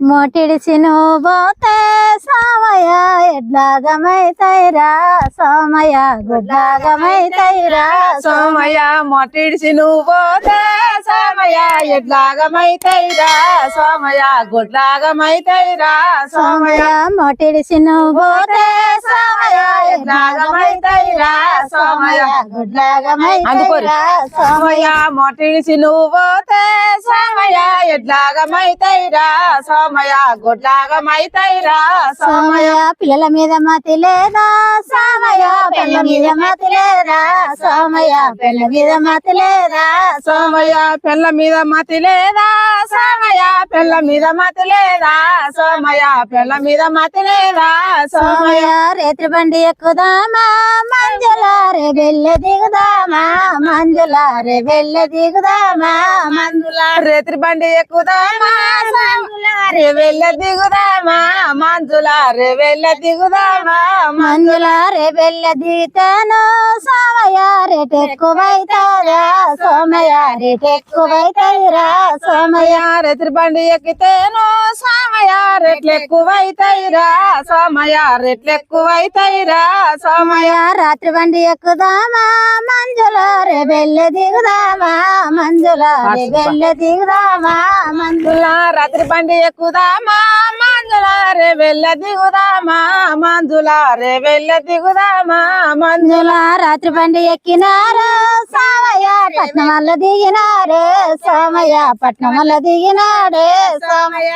మోటిడిసి నువ్వు పోతే సోమయ్య ఎడ్లాగమైతైరా సోమయ గుడ్లాగమైతైరా సోమయ మొట్టిడిసి నువ్వు పోతే సోమయ్య ఎట్లాగమైతైరా సోమయ్య. గుడ్లాగమైతైరా సోమయ సోమయ్య మోటిడిసి నువ్వు పోతే సోమయ్య ఎట్లాగమైతైరా గుడ్లాగమైతైరా సోమయ్య సోమయ్య. మొట్టిడిసి నువ్వు పోతే సోమయ్య ఎట్లాగమైతైరా సోమయ్య గుడ్లాగమైతైరా సోమయ్య. సోమయ్య పిల్లల మీద మతి లేదా సోమయ్య పిల్లల మీద మతి లేదా సోమయ్య పిల్లల మీద మతి లేదా. సోమయ్య పిల్ల మీద మతి లేదా సోమయ్య పిల్ల మీద మతి లేదా? సోమయ్య పిల్ల మీద మతి లేదా? సోమయ్య రేత్రి బండి ఎక్కుదామా? మంజుల రే వెళ్ళి దిగుదామా? మంజుల రే వెళ్ళి దిగుదామా? మందుల రేత్రి బండి ఎక్కుదామా? మందుల రే వెళ్ళ దిగుదామా? మందుల రే వెళ్ళ దిగుదామా? మంజుల రే దిగుతాను. సోమయ్య రేట్ ఎక్కువైతారా సోమయ్య రేట్ ఎక్కువైతాయిరా? సోమయ్య బండి ఎక్కితేను. సోమయ్య రాత్రి బండి ఎక్కుదామా మంజుల రే వెళ్ళి దిగుదామా మంజుల రే వెళ్ళి దిగుదామా మంజుల రాత్రి బండి ఎక్కుదామా మందుల రే వెళ్ళ దిగుదామా మందుల రే వెళ్ళ దిగుదామా మంజుల. రాత్రి బండి ఎక్కినారు సోమయ్య పట్నం వల్ల దిగినారు సోమయ్య పట్నం వల్ల దిగినాడు సోమయ్య.